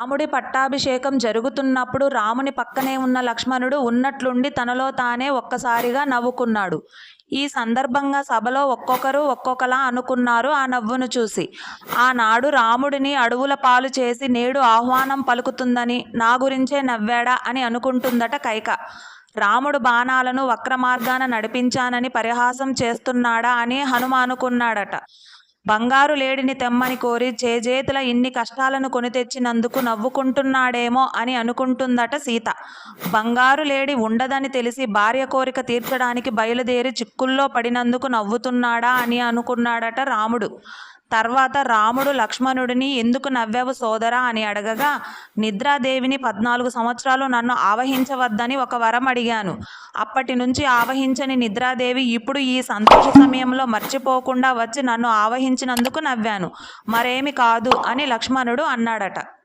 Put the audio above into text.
రాముడి పట్టాభిషేకం జరుగుతున్నప్పుడు రాముని పక్కనే ఉన్న లక్ష్మణుడు ఉన్నట్లుండి తనలో తానే ఒక్కసారిగా నవ్వుకున్నాడు. ఈ సందర్భంగా సభలో ఒక్కొక్కరు ఒక్కొక్కలా అనుకున్నారు ఆ నవ్వును చూసి. ఆనాడు రాముడిని అడవుల పాలు చేసి నేడు ఆహ్వానం పలుకుతుందని నా గురించే నవ్వాడా అని అనుకుంటుందట కైక. రాముడు బాణాలను వక్రమార్గాన నడిపించానని పరిహాసం చేస్తున్నాడా అని హనుమానుకున్నాడట బంగారు లేడిని తెమ్మని కోరి చేజేతుల ఇన్ని కష్టాలను కొని తెచ్చినందుకు నవ్వుకుంటున్నాడేమో అని అనుకుంటుందట సీత. బంగారు లేడి ఉండదని తెలిసి భార్య కోరిక తీర్చడానికి బయలుదేరి చిక్కుల్లో పడినందుకు నవ్వుతున్నాడా అని అనుకున్నాడట రాముడు. తర్వాత రాముడు లక్ష్మణుడిని ఎందుకు నవ్వావు సోదరా అని అడగగా నిద్రాదేవిని పద్నాలుగు సంవత్సరాలు నన్ను ఆవహించవద్దని ఒక వరం అడిగాను. అప్పటి నుంచి ఆవహించని నిద్రాదేవి ఇప్పుడు ఈ సంతోష సమయంలో మర్చిపోకుండా వచ్చి నన్ను ఆవహించినందుకు నవ్వాను. మరేమి కాదు అని లక్ష్మణుడు అన్నాడట.